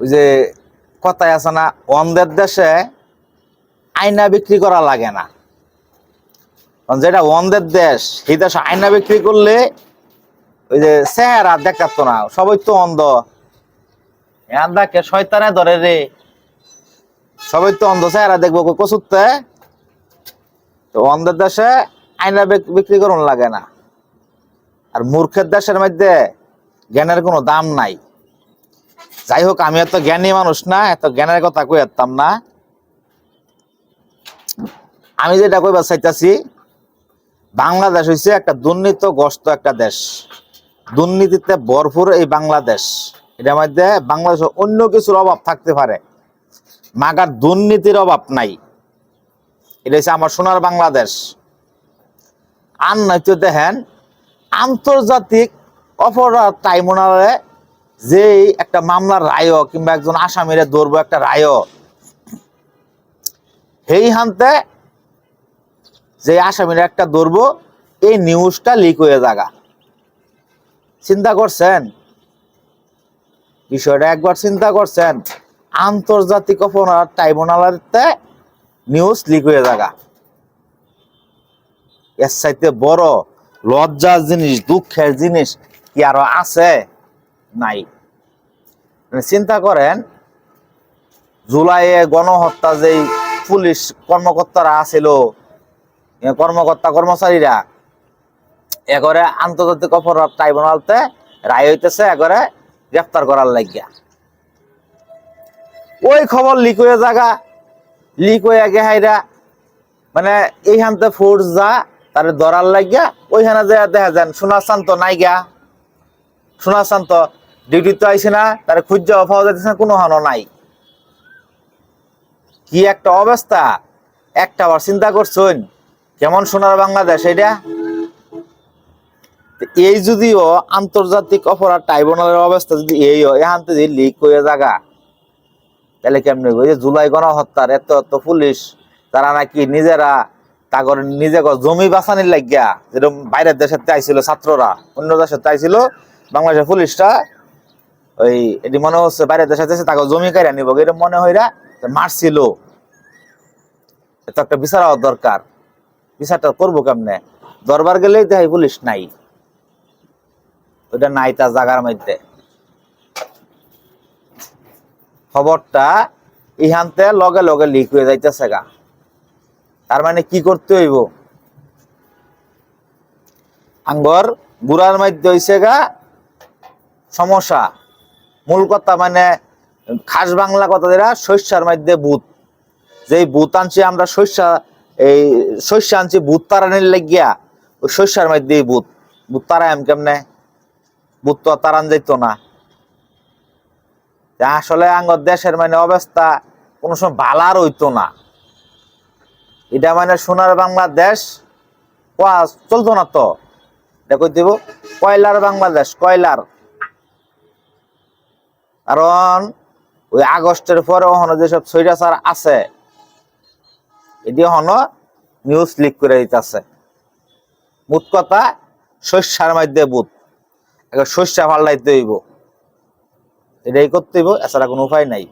ওই যে কথায় আছে না, অন্ধের দেশে আয়না বিক্রি করা লাগে না। যেটা অন্ধের দেশ, সেই দেশে আয়না বিক্রি করলে ওই যে চেহারা দেখাতো না, সবাই তো অন্ধ। দেখে শয়তানে ধরে রে। সবাই তো অন্ধ, চেহারা দেখব কচুরতে? তো অন্ধের দেশে আয়না বিক্রি করুন লাগে না। আর মূর্খের দেশের মধ্যে জ্ঞানের কোনো দাম নাই। যাই হোক, আমি এত জ্ঞানী মানুষ না, এত জ্ঞানের কথা কই যেতাম না। আমি যেটা কইবার চাইতাছি, বাংলাদেশ হইছে একটা দুর্নীতিগ্রস্ত একটা দেশ। দুর্নীতিতে ভরপুর এই বাংলাদেশ। এটার মধ্যে বাংলাদেশে অন্য কিছুর অভাব থাকতে পারে। মাগার দুর্নীতির অভাব নাই। এটা হচ্ছে আমার সোনার বাংলাদেশ। আর নয়তো দেখেন, আন্তর্জাতিক অপরাধ ট্রাইব্যুনালে যে একটা মামলার রায় কিংবা একজন আসামিরে ধরবো একটা রায় সেই হানতে যে আসামিরা একটা ধরবো, এই নিউজটা লিক হয়ে জাগা চিন্তা করছেন? বিষয়টা একবার চিন্তা করছেন? আন্তর্জাতিক অপরাধ ট্রাইব্যুনালেতে নিউজ লিক হয়ে জাগা এর চাইতে বড় লজ্জার জিনিস, দুঃখের জিনিস কি আরও আছে? নাই। মানে চিন্তা করেন, জুলাইয়ে গণহত্যা যেই পুলিশ কর্মকর্তারা আছিল কর্মকর্তা কর্মচারীরা, এগরে আন্তর্জাতিক অপরাধ ট্রাইব্যুনালতে রায় হইতেছে, এগরে গ্রেফতার করার লাগিয়া। ওই খবর লিক হয়ে জাগা লিক হয়ে গেহাইরা মানে এইখানতে ফোর্স যা, তারে ধরার লাগিয়া, ওইখানে যে দেখা যান সোনা শান্ত নাই গা সোনা শান্ত ডিউটি তো আইসে না, তারে খুঁজা পাওয়া যাইতেছে না, কোনো হানো নাই। কি একটা অবস্থা, একটা বার চিন্তা করছেন, কেমন সোনার বাংলাদেশ এটা? এই যদিও আন্তর্জাতিক অপরাধ ট্রাইব্যুনালের অবস্থা যদি এই হয় এখান থেকে লিক হয়ে জাগা, তাহলে কেমনি ওই যে জুলাই গণহত্যার এত এত পুলিশ, তারা নাকি নিজেরা তাগর নিজে জমি বাঁচানির লাগিয়া যেরকম বাইরের দেশের আইছিল ছাত্ররা, অন্য দেশের আইছিল, বাংলাদেশের পুলিশটা ওই এটি মনে হচ্ছে বাইরে দেশের দেশে তাকে জমি কাইরা নিব। এরকম মনে হইরা মারছিল। এটা একটা বিচার হওয়ার দরকার। বিচারটা করব কেমনে? দরবার গেলেই দেখাই পুলিশ নাই। ওইটা নাই তার জায়গার মধ্যে। খবরটা ইহানতে লগে লগে লিক হয়ে যাইতেছে গা। তার মানে কি করতে হইব? আঙ্গর বুড়ার মধ্যে হইছে গা সমস্যা। মূল কথা মানে খাস বাংলা কথা যেটা শস্যার মধ্যে ভূত যেই ভূত আনছি আমরা শস্যা এই শস্য আনছি ভূত তারানির লাগিয়া, ওই শস্যার মধ্যেই ভূত ভূত তারায় কেমনে? ভূত তো তারান যাইতো না। আসলে আঙ্গর দেশের মানে অবস্থা কোনো সময় বালার হইতো না। এটা মানে সোনার বাংলাদেশ চলতো না তো। এটা কই দিব? কয়লার বাংলাদেশ, কয়লার। কারণ ওই আগস্টের পরে ওখানে যেসব সৈরাচার আছে, এটি হনো নিউজ লিক করে দিতেছে। মুত কথা শস্যার মধ্যে বুথ শস্যা লাগতে হইব। এটাই করতে হইব, এছাড়া কোনো উপায় নাই।